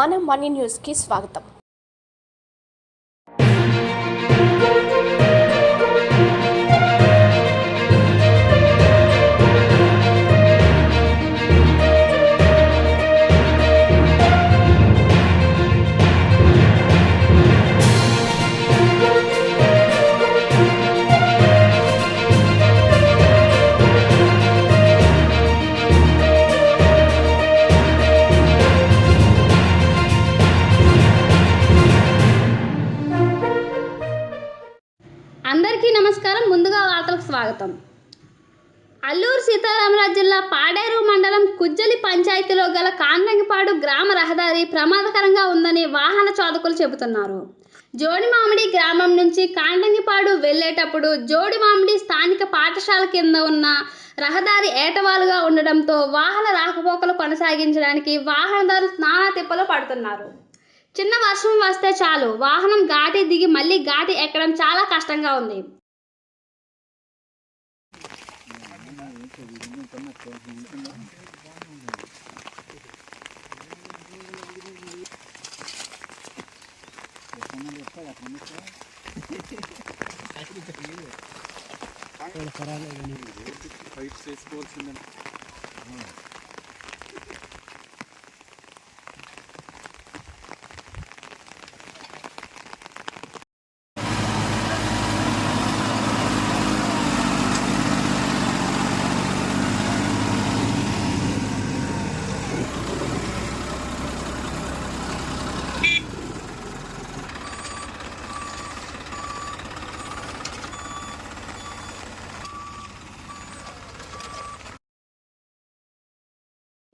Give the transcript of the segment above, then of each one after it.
మన మనీ న్యూస్కి స్వాగతం అందరికీ నమస్కారం. ముందుగా వార్తలకు స్వాగతం. అల్లూరు సీతారామరాజు జిల్లా పాడేరు మండలం కుజ్జలి పంచాయతీలో గల కాండ్రంగిపాడు గ్రామ రహదారి ప్రమాదకరంగా ఉందని వాహన చోదకులు చెబుతున్నారు. జోడిమామిడి గ్రామం నుంచి కాండంగిపాడు వెళ్ళేటప్పుడు జోడిమామిడి స్థానిక పాఠశాల కింద ఉన్న రహదారి ఏటవాలుగా ఉండడంతో వాహన రాకపోకలు కొనసాగించడానికి వాహనదారులు స్నాన తిప్పలు పడుతున్నారు. చిన్న వర్షం వస్తే చాలు. వాహనం ఘాటి దిగి మళ్ళీ ఘాటి ఎక్కడం చాలా కష్టంగా ఉంది.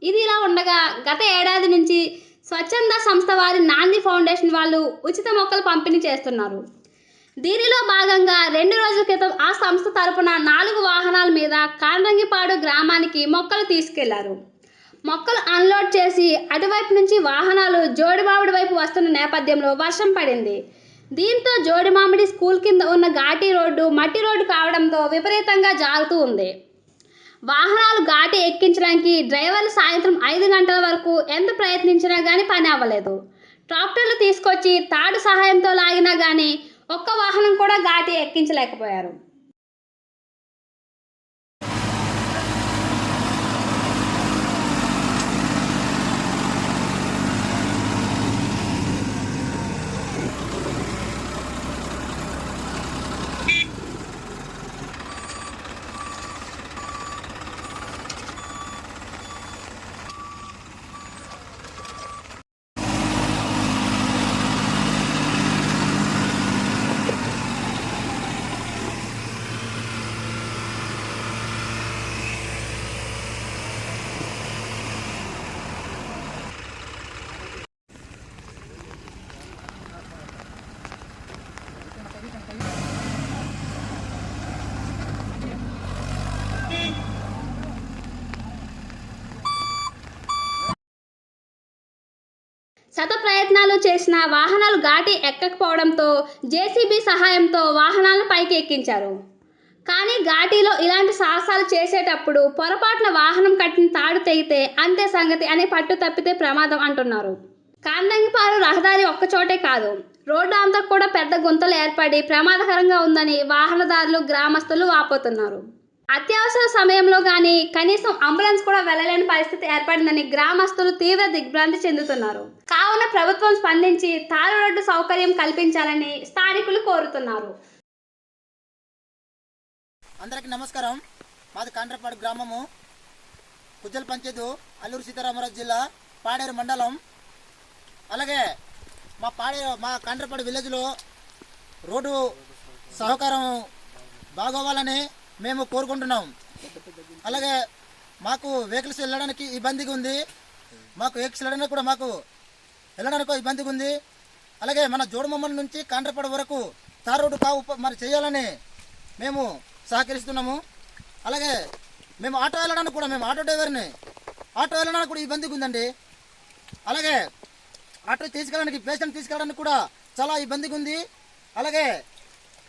ఇది ఇలా ఉండగా గత ఏడాది నుంచి స్వచ్ఛంద సంస్థ వారి నాంది ఫౌండేషన్ వాళ్ళు ఉచిత మొక్కలు పంపిణీ చేస్తున్నారు. దీనిలో భాగంగా రెండు రోజుల క్రితం ఆ సంస్థ తరపున నాలుగు వాహనాల మీద కాండ్రంగిపాడు గ్రామానికి మొక్కలు తీసుకెళ్ళారు. మొక్కలు అన్లోడ్ చేసి అటువైపు నుంచి వాహనాలు జోడిమామిడి వైపు వస్తున్న నేపథ్యంలో వర్షం పడింది. దీంతో జోడిమామిడి స్కూల్ కింద ఉన్న ఘాటీ రోడ్డు మట్టి రోడ్డు కావడంతో విపరీతంగా జారుతూ ఉంది. వాహనాలు ఘాటి ఎక్కించడానికి డ్రైవర్లు సాయంత్రం ఐదు గంటల వరకు ఎంత ప్రయత్నించినా కానీ పని అవ్వలేదు. ట్రాక్టర్లు తీసుకొచ్చి తాడు సహాయంతో లాగినా కానీ ఒక్క వాహనం కూడా ఘాటి ఎక్కించలేకపోయారు. శత ప్రయత్నాలు చేసిన వాహనాలు ఘాటి ఎక్కకపోవడంతో జేసీబీ సహాయంతో వాహనాలను పైకి ఎక్కించారు కానీ ఘాటీలో ఇలాంటి సాహసాలు చేసేటప్పుడు పొరపాటున వాహనం కట్టిన తాడు తెగితే అంతే సంగతి అని పట్టు తప్పితే ప్రమాదం అంటున్నారు. కాందంగిపాలు రహదారి ఒక్కచోటే కాదు. రోడ్డు అంతా కూడా పెద్ద గుంతలు ఏర్పడి ప్రమాదకరంగా ఉందని వాహనదారులు గ్రామస్తులు వాపోతున్నారు. అత్యవసర సమయంలో కానీ కనీసం అంబులెన్స్ కూడా వెళ్ళలేని పరిస్థితి ఏర్పడిందని గ్రామస్తులు తీవ్ర దిగ్భ్రాంతి చెందుతున్నారు. కావున ప్రభుత్వం స్పందించి తారు రోడ్డు సౌకర్యం కల్పించాలని స్థానికులు కోరుతున్నారు. అందరికీ నమస్కారం. మాది కాండ్రపాడు గ్రామము. కుజ్జల పంచాయతీ అల్లూరు సీతారామరాజు జిల్లా పాడేరు మండలం. అలాగే మా పాడేరు మా కాండ్రపాడు విలేజ్లో రోడ్డు సహకారం బాగోవాలని మేము కోరుకుంటున్నాం. అలాగే మాకు వెహికల్స్ వెళ్ళడానికి ఇబ్బందిగా ఉంది. మాకు వెహికల్స్ వెళ్ళడానికి కూడా మాకు వెళ్ళడానికి ఇబ్బందిగా ఉంది. అలాగే మన జోడుమమ్మల నుంచి కాండ్రపడ వరకు తార్ రోడ్డు కావు మరి చేయాలని మేము సహకరిస్తున్నాము. అలాగే మేము ఆటో వెళ్ళడానికి కూడా మేము ఆటో డ్రైవర్ని ఆటో వెళ్ళడానికి కూడా ఇబ్బందిగా ఉందండి. అలాగే ఆటో తీసుకెళ్ళడానికి పేషెంట్ తీసుకెళ్ళడానికి కూడా చాలా ఇబ్బందిగా ఉంది. అలాగే